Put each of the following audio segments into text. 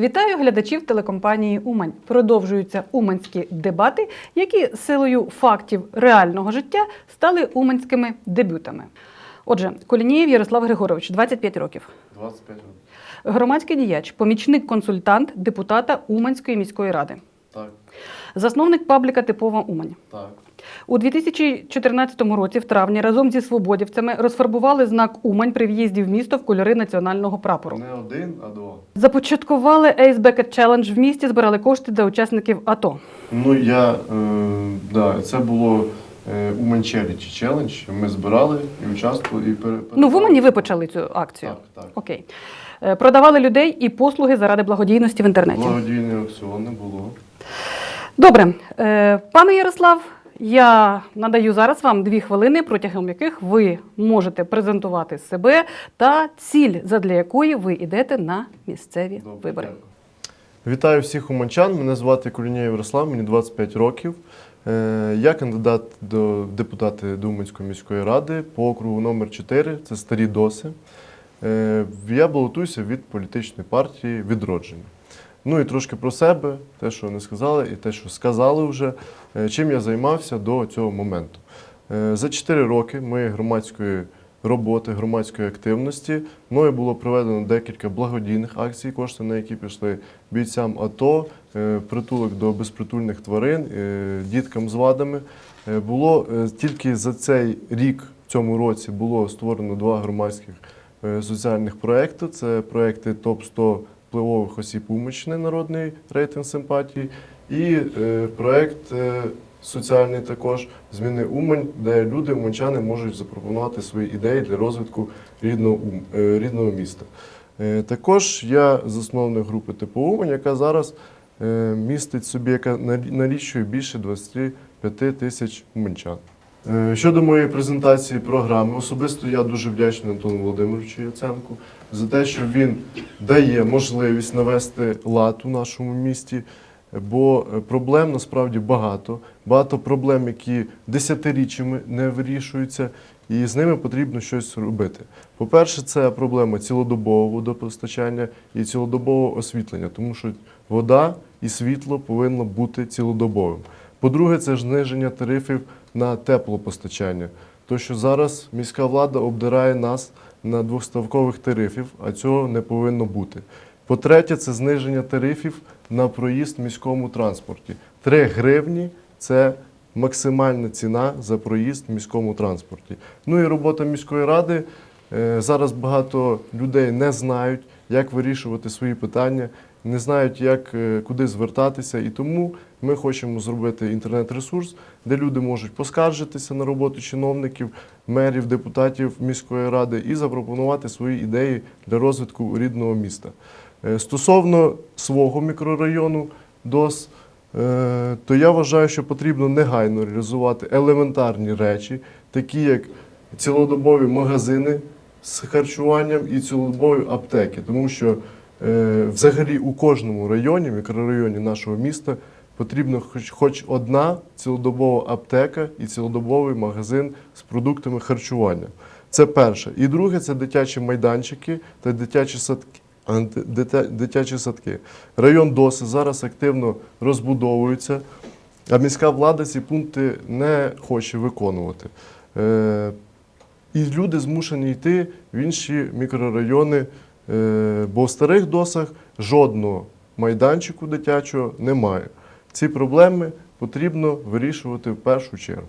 Вітаю глядачів телекомпанії Умань. Продовжуються уманські дебати, які силою фактів реального життя стали уманськими дебютами. Отже, Колінієв Ярослав Григорович, 25 років. 25 років. Громадський діяч, помічник-консультант депутата Уманської міської ради, Так, засновник пабліка Типова Умань. так. У 2014 році, в травні, разом зі свободівцями розфарбували знак Умань при в'їзді в місто в кольори національного прапору. Не один, а два. Започаткували Ace Bucket Challenge в місті, збирали кошти для учасників АТО. Ну я, е, да, це було е, у Манчелічі челендж. Ми збирали і участвували. І пере, Ну, в Умані ви почали цю акцію. Так, так. Окей. Е, Продавали людей і послуги заради благодійності в інтернеті. Благодійний аукціон не було. Добре, Е, пане Ярослав, я надаю зараз вам дві хвилини, протягом яких ви можете презентувати себе та ціль, задля якої ви йдете на місцеві Добре, вибори. дякую. Вітаю всіх уманчан. Мене звати Кулінєєв Ярослав, мені 25 років. Е, Я кандидат до депутата Думанської міської ради по округу номер 4 це старі доси. Е, Я балотуюся від політичної партії відродження. Ну і трошки про себе, те, що не сказали, і те, що сказали вже, е, чим я займався до цього моменту. Е, За 4 роки моєї громадської роботи, громадської активності мною було проведено декілька благодійних акцій, кошти на які пішли бійцям АТО, е, притулок до безпритульних тварин, діткам з вадами. Було тільки за цей рік, в цьому році, було створено два громадських соціальних проекти. Це проекти ТОП-100 впливових осіб Умични, народний рейтинг симпатії, і е, проект е, соціальний також зміни Умань, де люди, уманчани, можуть запропонувати свої ідеї для розвитку рідного, е, рідного міста. Також я засновник групи типу Умань, яка зараз містить собі, яка налічує більше 25 тисяч уманчан. Е, Щодо моєї презентації програми, особисто я дуже вдячний Антону Володимировичу Яценку за те, що він дає можливість навести лад у нашому місті, бо е, проблем насправді багато. Багато проблем, які десятиріччями не вирішуються, і з ними потрібно щось робити. По-перше, це проблема цілодобового водопостачання і цілодобового освітлення, тому що вода і світло повинно бути цілодобовим. По-друге, це зниження тарифів на теплопостачання. То, що зараз міська влада обдирає нас на двоставкових тарифів, а цього не повинно бути. По-третє, це зниження тарифів на проїзд в міському транспорті. 3 гривні це максимальна ціна за проїзд в міському транспорті. Ну і робота міської ради. Е, Зараз багато людей не знають, як вирішувати свої питання, не знають, як е, куди звертатися. І тому ми хочемо зробити інтернет-ресурс, де люди можуть поскаржитися на роботу чиновників, мерів, депутатів міської ради і запропонувати свої ідеї для розвитку рідного міста. Е, Стосовно свого мікрорайону ДОС, е, то я вважаю, що потрібно негайно реалізувати елементарні речі, такі як цілодобові магазини з харчуванням і цілодобові аптеки, тому що е, взагалі у кожному районі, мікрорайоні нашого міста потрібна хоч, хоч одна цілодобова аптека і цілодобовий магазин з продуктами харчування. Це перше. І друге це дитячі майданчики та дитячі садки. дитя- Дитячі садки. Район ДОСи зараз активно розбудовується, а міська влада ці пункти не хоче виконувати. Е, і люди змушені йти в інші мікрорайони, е, бо в старих досах жодного майданчику дитячого немає. Ці проблеми потрібно вирішувати в першу чергу.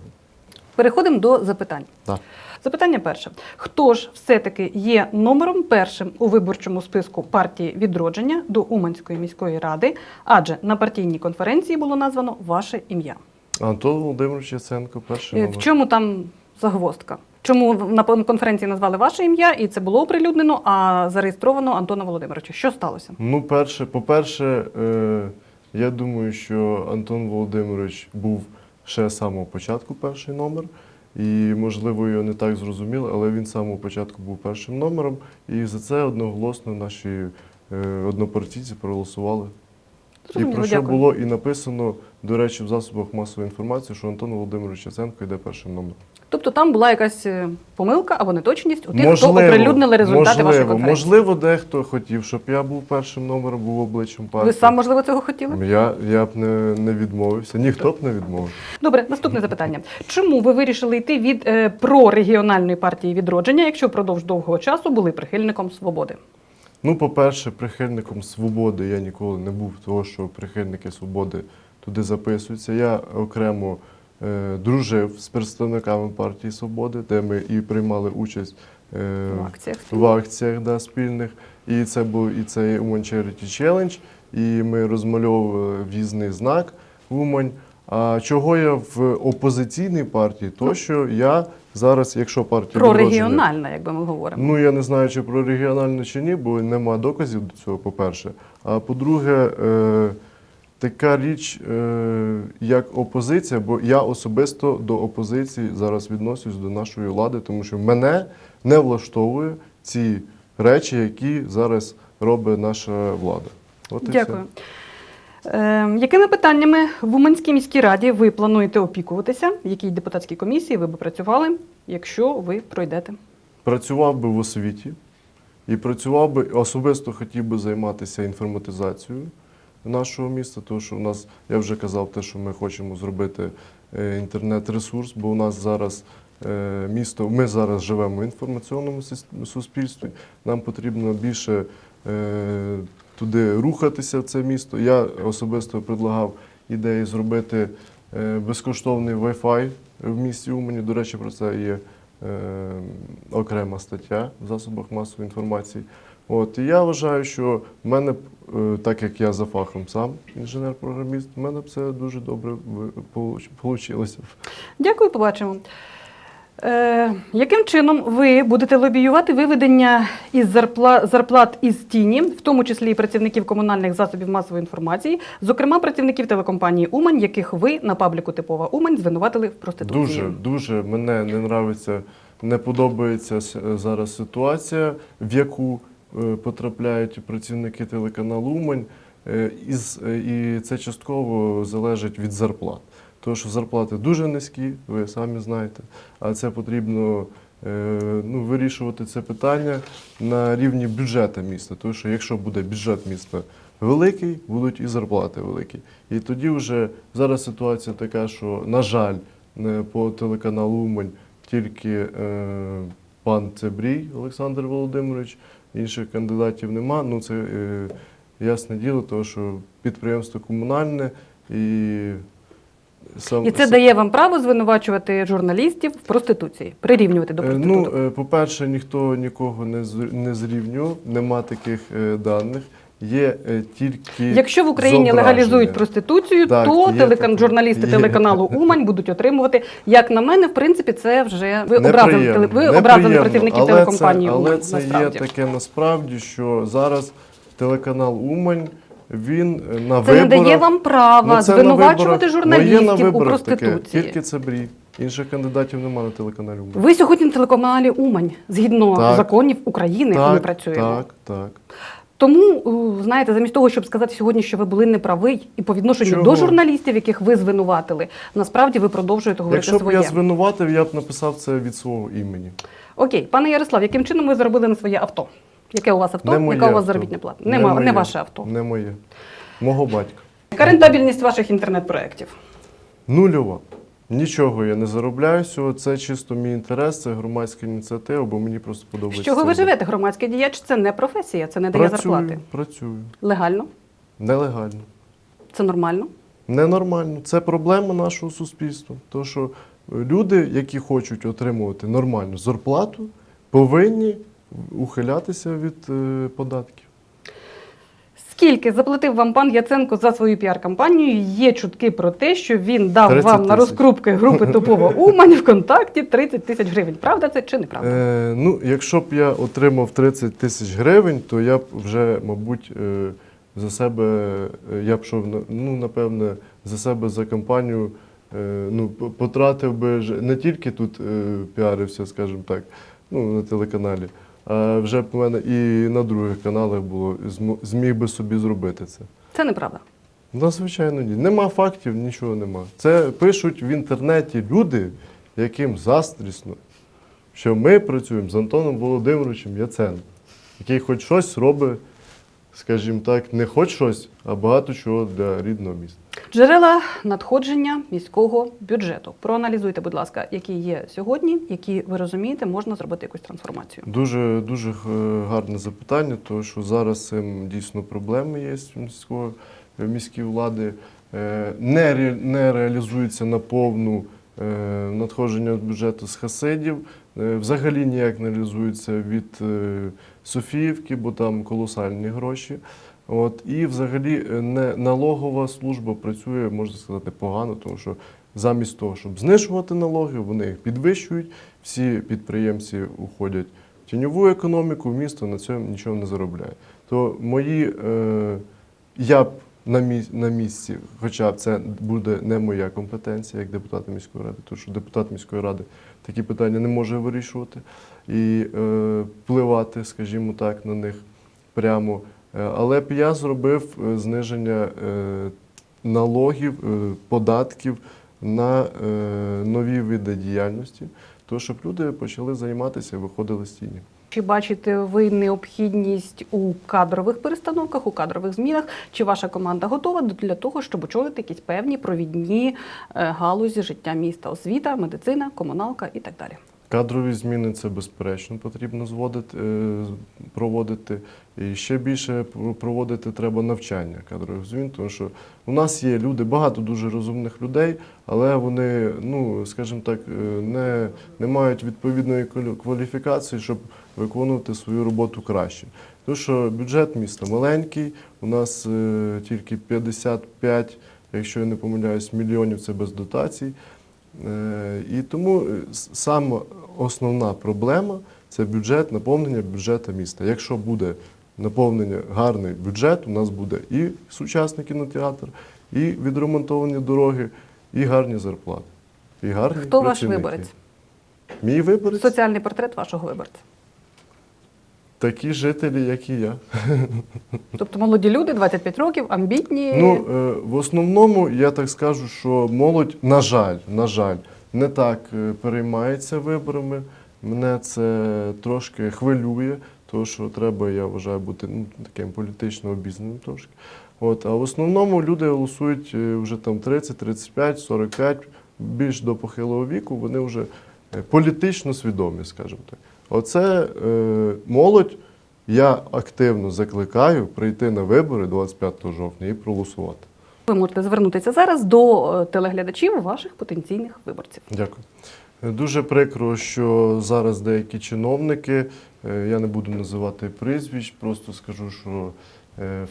Переходимо до запитань. Так. Запитання перше: хто ж все-таки є номером першим у виборчому списку партії відродження до Уманської міської ради? Адже на партійній конференції було названо ваше ім'я. Антон Володимирович Яценко, перший Е, номер. В чому там загвоздка? Чому на конференції назвали ваше ім'я, і це було оприлюднено, а зареєстровано Антона Володимировича? Що сталося? Ну, перше, по-перше, е, я думаю, що Антон Володимирович був ще з самого початку перший номер. І, можливо, його не так зрозуміли, але він з самого початку був першим номером. І за це одноголосно наші е, однопартійці проголосували. І про що було і написано, до речі, в засобах масової інформації, що Антон Володимирович Яценко йде першим номером. Тобто там була якась е, помилка або неточність у тих, хто оприлюднили результати можливо, вашої конференції. можливо, дехто хотів, щоб я був першим номером, був обличчям партії. Ви сам, можливо, цього хотіли? Я, я б не, не відмовився, ніхто б не відмовив. Добре, наступне запитання. Чому ви вирішили йти від е, прорегіональної партії відродження, якщо впродовж довгого часу були прихильником свободи? Ну, по-перше, прихильником свободи я ніколи не був, того що прихильники свободи туди записуються. Я окремо дружив з представниками партії Свободи, де ми і приймали участь е, В акціях в акціях да, спільних. І це був і цей Умань Charity Challenge, і ми розмальовували в'їзний знак Умань. А чого я в опозиційній партії? То що я зараз, якщо партія «Відродження» Прорегіональна, як би ми говоримо. Ну, я не знаю, чи про регіональну чи ні, бо нема доказів до цього, по-перше. А по-друге, е, така річ, е, як опозиція, бо я особисто до опозиції зараз відношусь до нашої влади, тому що мене не влаштовує ці речі, які зараз робить наша влада. От і Дякую. все. Е, якими питаннями в Уманській міській раді ви плануєте опікуватися? В якій депутатській комісії ви б працювали, якщо ви пройдете? Працював би в освіті і працював би особисто хотів би займатися інформатизацією нашого міста, тому що у нас, я вже казав, те, що ми хочемо зробити е, інтернет-ресурс, бо у нас зараз е, місто, ми зараз живемо в інформаційному суспільстві. Нам потрібно більше е, туди рухатися в це місто. Я особисто предлагав ідеї зробити безкоштовний Wi-Fi в місті Умані. До речі, про це є окрема стаття в засобах масової інформації. От і я вважаю, що в мене, е, так як я за фахом сам інженер-програміст, в мене це дуже добре вийшло. Дякую, побачимо. Е, яким чином ви будете лобіювати виведення із зарплат, зарплат із тіні, в тому числі і працівників комунальних засобів масової інформації, зокрема працівників телекомпанії Умань, яких ви на пабліку Типова Умань звинуватили в проституції? Дуже, дуже мене не нравиться, не подобається зараз ситуація, в яку е, потрапляють працівники телеканалу Умань, Е, із, е, і це частково залежить від зарплат. Тому що зарплати дуже низькі, ви самі знаєте, а це потрібно е, ну, вирішувати це питання на рівні бюджету міста. Тому що якщо буде бюджет міста великий, будуть і зарплати великі. І тоді вже зараз ситуація така, що, на жаль, по телеканалу Умань тільки е, пан Цебрій Олександр Володимирович, інших кандидатів нема. Ну це е, ясне діло, тому що підприємство комунальне і І це дає вам право звинувачувати журналістів в проституції, прирівнювати до Е, проституток. Ну, е, по-перше, ніхто нікого не з- не зрівнював, нема таких е, даних. Є е, тільки Якщо в Україні зображення. легалізують проституцію, Так, то телекан... журналісти Є. телеканалу Умань будуть отримувати. Як на мене, в принципі, це вже ви образили теле... ви образили працівників але телекомпанії Це, але Умань. це насправді. є таке насправді, що зараз телеканал Умань він е, на Це виборах... не дає вам права Ну, звинувачувати журналістів Ну, у виборах таке, проституції. Тільки це брі. Інших кандидатів немає на телеканалі Умань. Ви сьогодні на телеканалі Умань згідно Так. законів України ми працюємо. так, так. Тому знаєте, замість того, щоб сказати сьогодні, що ви були неправий, і по відношенню Чого? до журналістів, яких ви звинуватили, насправді ви продовжуєте говорити Якщо б своє. я звинуватив, я б написав це від свого імені. Окей, пане Ярослав, яким чином ви заробили на своє авто? Яке у вас авто? Не Яка у вас заробітна плата? Не не, моє. ваше авто. Не моє. Мого батька. Яка рентабельність ваших інтернет-проєктів? Нульова. Нічого я не заробляю з цього. Це чисто мій інтерес, це громадська ініціатива, бо мені просто З подобається. чого ви живете? Громадський діяч це не професія, це не дає Працюю, зарплати. працюю. Легально? Нелегально. Це нормально? Ненормально. Це проблема нашого суспільства. Тому що люди, які хочуть отримувати нормальну зарплату, повинні ухилятися від е, податків. Скільки заплатив вам пан Яценко за свою піар-кампанію? Є чутки про те, що він дав вам на розкрупки групи Топова Умань ВКонтакті 30 тисяч гривень. Правда це чи неправда? Е, ну, якщо б я отримав 30 тисяч гривень, то я б вже, мабуть, е, за себе, е, я б йшов, на- ну, напевне, за себе за кампанію, е, ну, потратив би не тільки тут е, піарився, скажімо так, ну, на телеканалі, вже б у мене і на других каналах було, зміг би собі зробити це. Це неправда. Ну, звичайно, ні. Нема фактів, нічого нема. Це пишуть в інтернеті люди, яким застрісно, що ми працюємо з Антоном Володимировичем Яценко, який хоч щось робить, скажімо так, не хоч щось, а багато чого для рідного міста. Джерела надходження міського бюджету. Проаналізуйте, будь ласка, які є сьогодні, які ви розумієте, можна зробити якусь трансформацію. Дуже дуже е, гарне запитання, тому що зараз цим дійсно проблеми є в міської влади. Е, Не, ре- не реалізується наповну е, надходження бюджету з хасидів. Е, Взагалі ніяк не реалізується від е, Софіївки, бо там колосальні гроші. От, і взагалі е, не, налогова служба працює, можна сказати, погано, тому що замість того, щоб знижувати налоги, вони їх підвищують. Всі підприємці уходять в тіньову економіку, місто на цьому нічого не заробляє. То мої е, я б на, міс, на місці, хоча це буде не моя компетенція як депутата міської ради, тому що депутат міської ради такі питання не може вирішувати і е, впливати, скажімо так, на них прямо. Е, Але б я зробив е, зниження е, налогів, податків на нові види діяльності, то щоб люди почали займатися і виходили з тіні. Чи бачите ви необхідність у кадрових перестановках, у кадрових змінах? Чи ваша команда готова для того, щоб очолити якісь певні провідні е, галузі життя міста, освіта, медицина, комуналка і так далі? Кадрові зміни це безперечно потрібно зводити, е, проводити. І ще більше проводити треба навчання кадрових змін, тому що у нас є люди, багато дуже розумних людей, але вони, ну скажімо так, е, не, не мають відповідної кваліфікації, щоб виконувати свою роботу краще. Тому що бюджет міста маленький, у нас е, тільки 55, якщо я не помиляюсь, мільйонів це без дотацій. І тому с- саме основна проблема це бюджет, наповнення бюджету міста. Якщо буде наповнення гарний бюджет, у нас буде і сучасний кінотеатр, і відремонтовані дороги, і гарні зарплати. І гарні Хто ваш виборець? Мій виборець Соціальний портрет вашого виборця. такі жителі, як і я. Тобто молоді люди, 25 років, амбітні. Ну, е, в основному я так скажу, що молодь, на жаль, на жаль, не так е, переймається виборами. Мене це трошки хвилює, тому що треба, я вважаю, бути ну, таким політично обізнаним трошки. От, а в основному люди голосують е, вже там 30, 35, 45, більш до похилого віку, вони вже е, політично свідомі, скажімо так. Оце е, молодь. Я активно закликаю прийти на вибори 25 жовтня і проголосувати. Ви можете звернутися зараз до е, телеглядачів ваших потенційних виборців. Дякую. Е, Дуже прикро, що зараз деякі чиновники, е, я не буду називати прізвищ, просто скажу, що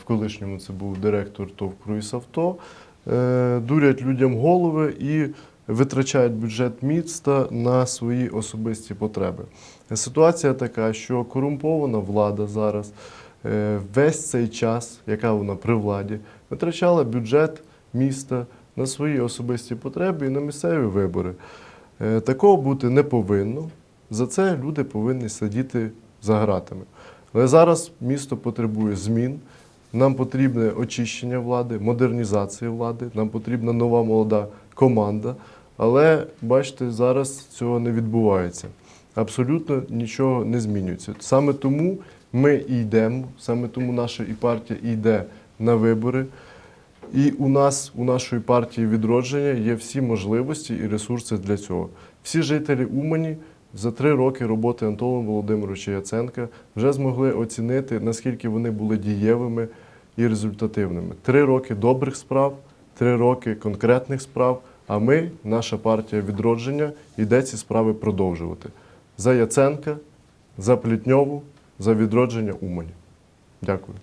в колишньому це був директор ТОВ «Круїз Авто, е, дурять людям голови і витрачають бюджет міста на свої особисті потреби. Ситуація така, що корумпована влада зараз весь цей час, яка вона при владі, витрачала бюджет міста на свої особисті потреби і на місцеві вибори. Е, Такого бути не повинно. За це люди повинні сидіти за гратами. Але зараз місто потребує змін. Нам потрібне очищення влади, модернізація влади, нам потрібна нова молода команда. Але бачите, зараз цього не відбувається. Абсолютно нічого не змінюється. Саме тому ми і йдемо, саме тому наша і партія і йде на вибори. І у нас, у нашої партії відродження, є всі можливості і ресурси для цього. Всі жителі Умані за три роки роботи Антона Володимировича Яценка вже змогли оцінити, наскільки вони були дієвими і результативними. Три роки добрих справ, три роки конкретних справ. А ми, наша партія відродження, йде ці справи продовжувати. За Яценка, за Плітньову, за відродження Умані. Дякую.